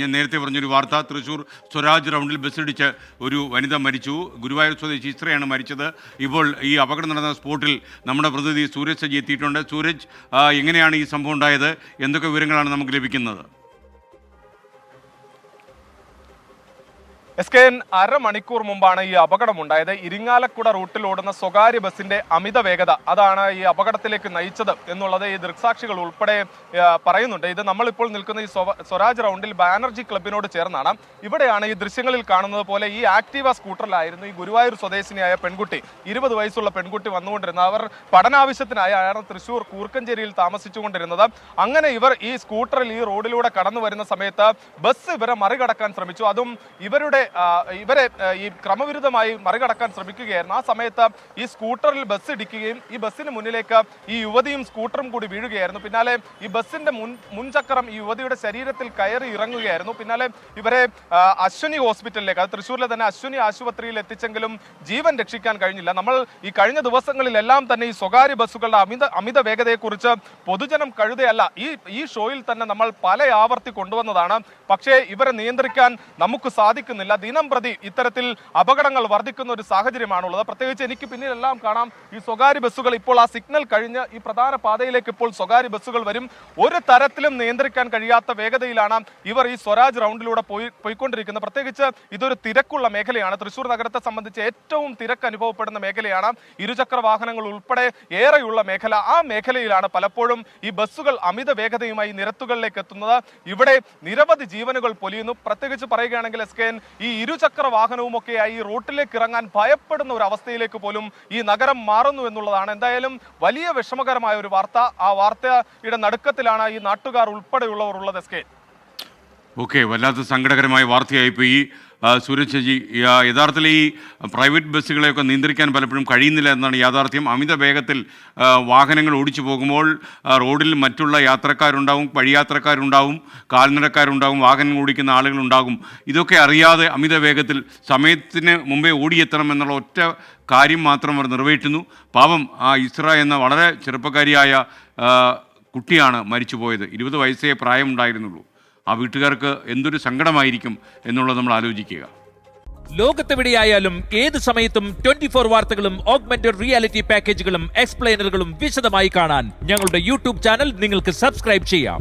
ഞാൻ നേരത്തെ പറഞ്ഞൊരു വാർത്ത തൃശ്ശൂർ സ്വരാജ് റൗണ്ടിൽ ബസ്സിടിച്ച് ഒരു വനിത മരിച്ചു. ഗുരുവായൂർ സ്വദേശി ഇസ്രയാണ് മരിച്ചത്. ഇപ്പോൾ ഈ അപകടം നടന്ന സ്പോട്ടിൽ നമ്മുടെ പ്രതിനിധി സൂരജ് സജി എത്തിയിട്ടുണ്ട്. സൂരജ് എങ്ങനെയാണ് ഈ സംഭവം ഉണ്ടായത്? എന്തൊക്കെ വിവരങ്ങളാണ് നമുക്ക് ലഭിക്കുന്നത്? എസ് കെ എൻ അരമണിക്കൂർ മുമ്പാണ് ഈ അപകടമുണ്ടായത്. ഇരിങ്ങാലക്കുട റൂട്ടിൽ ഓടുന്ന സ്വകാര്യ ബസിന്റെ അമിത വേഗത അതാണ് ഈ അപകടത്തിലേക്ക് നയിച്ചത് എന്നുള്ളത് ഈ ദൃക്സാക്ഷികൾ ഉൾപ്പെടെ പറയുന്നുണ്ട്. ഇത് നമ്മളിപ്പോൾ നിൽക്കുന്ന ഈ സ്വരാജ് റൗണ്ടിൽ ബാനർജി ക്ലബിനോട് ചേർന്നാണ്. ഇവിടെയാണ് ഈ ദൃശ്യങ്ങളിൽ കാണുന്നത് പോലെ ഈ ആക്റ്റീവ സ്കൂട്ടറിലായിരുന്നു ഈ ഗുരുവായൂർ സ്വദേശിനിയായ പെൺകുട്ടി. ഇരുപത് വയസ്സുള്ള പെൺകുട്ടി വന്നുകൊണ്ടിരുന്നത്. അവർ പഠനാവശ്യത്തിനായാണ് തൃശൂർ കൂർക്കഞ്ചേരിയിൽ താമസിച്ചുകൊണ്ടിരുന്നത്. അങ്ങനെ ഇവർ ഈ സ്കൂട്ടറിൽ ഈ റോഡിലൂടെ കടന്നു വരുന്ന സമയത്ത് ബസ് ഇവരെ മറികടക്കാൻ ശ്രമിച്ചു. അതും ഇവരുടെ ഇവരെ ഈ ക്രമവിരുദ്ധമായി മറികടക്കാൻ ശ്രമിക്കുകയായിരുന്നു. ആ സമയത്ത് ഈ സ്കൂട്ടറിൽ ബസ് ഇടിക്കുകയും ഈ ബസ്സിന് മുന്നിലേക്ക് ഈ യുവതിയും സ്കൂട്ടറും കൂടി വീഴുകയായിരുന്നു. പിന്നാലെ ഈ ബസ്സിന്റെ മുൻ മുൻചക്രം ഈ യുവതിയുടെ ശരീരത്തിൽ കയറി ഇറങ്ങുകയായിരുന്നു. പിന്നാലെ ഇവരെ അശ്വിനി ഹോസ്പിറ്റലിലേക്ക് അത് തൃശ്ശൂരിലെ തന്നെ അശ്വനി ആശുപത്രിയിൽ എത്തിച്ചെങ്കിലും ജീവൻ രക്ഷിക്കാൻ കഴിഞ്ഞില്ല. നമ്മൾ ഈ കഴിഞ്ഞ ദിവസങ്ങളിലെല്ലാം തന്നെ ഈ സ്വകാര്യ ബസ്സുകളുടെ അമിത അമിത വേഗതയെക്കുറിച്ച് പൊതുജനം കഴുതയല്ല. ഈ ഈ ഷോയിൽ തന്നെ നമ്മൾ പല ആവർത്തി കൊണ്ടുവന്നതാണ്. പക്ഷേ ഇവരെ നിയന്ത്രിക്കാൻ നമുക്ക് സാധിക്കുന്നില്ല. ദിനം പ്രതി ഇത്തരത്തിൽ അപകടങ്ങൾ വർദ്ധിക്കുന്ന ഒരു സാഹചര്യമാണുള്ളത്. പ്രത്യേകിച്ച് എനിക്ക് പിന്നിലെല്ലാം കാണാം ഈ സ്വകാര്യ ബസ്സുകൾ. ഇപ്പോൾ ആ സിഗ്നൽ കഴിഞ്ഞ് ഈ പ്രധാന പാതയിലേക്ക് ഇപ്പോൾ സ്വകാര്യ ബസ്സുകൾ വരും. ഒരു തരത്തിലും നിയന്ത്രിക്കാൻ കഴിയാത്ത വേഗതയിലാണ് ഇവർ ഈ സ്വരാജ് റൗണ്ടിലൂടെ പോയി പോയിക്കൊണ്ടിരിക്കുന്നത്. പ്രത്യേകിച്ച് ഇതൊരു തിരക്കുള്ള മേഖലയാണ്. തൃശ്ശൂർ നഗരത്തെ സംബന്ധിച്ച് ഏറ്റവും തിരക്ക് അനുഭവപ്പെടുന്ന മേഖലയാണ് ഇരുചക്ര വാഹനങ്ങൾ ഉൾപ്പെടെ ഏറെയുള്ള മേഖല. ആ മേഖലയിലാണ് പലപ്പോഴും ഈ ബസ്സുകൾ അമിത വേഗതയുമായി നിരത്തുകളിലേക്ക് എത്തുന്നത്. ഇവിടെ നിരവധി ജീവനുകൾ പൊലിയുന്നു. പ്രത്യേകിച്ച് പറയുകയാണെങ്കിൽ എസ് കെ എൻ ഈ ഇരുചക്ര വാഹനവുമൊക്കെയായി റോട്ടിലേക്ക് ഇറങ്ങാൻ ഭയപ്പെടുന്ന ഒരു അവസ്ഥയിലേക്ക് പോലും ഈ നഗരം മാറുന്നു എന്നുള്ളതാണ്. എന്തായാലും വലിയ വിഷമകരമായ ഒരു വാർത്ത. ആ വാർത്തയുടെ നടുക്കത്തിലാണ് ഈ നാട്ടുകാർ ഉൾപ്പെടെയുള്ളവർ ഉള്ളത്. S K. എൻ. ഓക്കെ വല്ലാത്ത സങ്കടകരമായ ആ, സൂരജ് ഈ, ആ, യഥാർത്ഥത്തിൽ ഈ പ്രൈവറ്റ് ബസ്സുകളെയൊക്കെ നിയന്ത്രിക്കാൻ പലപ്പോഴും കഴിയുന്നില്ല എന്നാണ് യാഥാർത്ഥ്യം. അമിത വേഗത്തിൽ വാഹനങ്ങൾ ഓടിച്ചു പോകുമ്പോൾ റോഡിൽ മറ്റുള്ള യാത്രക്കാരുണ്ടാവും വഴിയാത്രക്കാരുണ്ടാവും കാൽനടക്കാരുണ്ടാവും വാഹനം ഓടിക്കുന്ന ആളുകളുണ്ടാകും. ഇതൊക്കെ അറിയാതെ അമിത വേഗത്തിൽ സമയത്തിന് മുമ്പേ ഓടിയെത്തണം എന്നുള്ള ഒറ്റ കാര്യം മാത്രം അവർ നിറവേറ്റുന്നു പാവം ആ ഇസ്ര എന്ന വളരെ ചെറുപ്പക്കാരിയായ കുട്ടിയാണ് മരിച്ചുപോയത്. ഇരുപത് വയസ്സേ പ്രായമുണ്ടായിരുന്നുള്ളൂ. ആ വീട്ടുകാർക്ക് എന്തൊരു സങ്കടമായിരിക്കും എന്നുള്ളത് നമ്മൾ ആലോചിക്കുക. ലോകത്തെവിടെയായാലും ഏത് സമയത്തും ട്വന്റി ഫോർ വാർത്തകളും ഓഗ്മെന്റഡ് റിയാലിറ്റി പാക്കേജുകളും എക്സ്പ്ലെയിനറുകളും വിശദമായി കാണാൻ ഞങ്ങളുടെ യൂട്യൂബ് ചാനൽ നിങ്ങൾക്ക് സബ്സ്ക്രൈബ് ചെയ്യാം.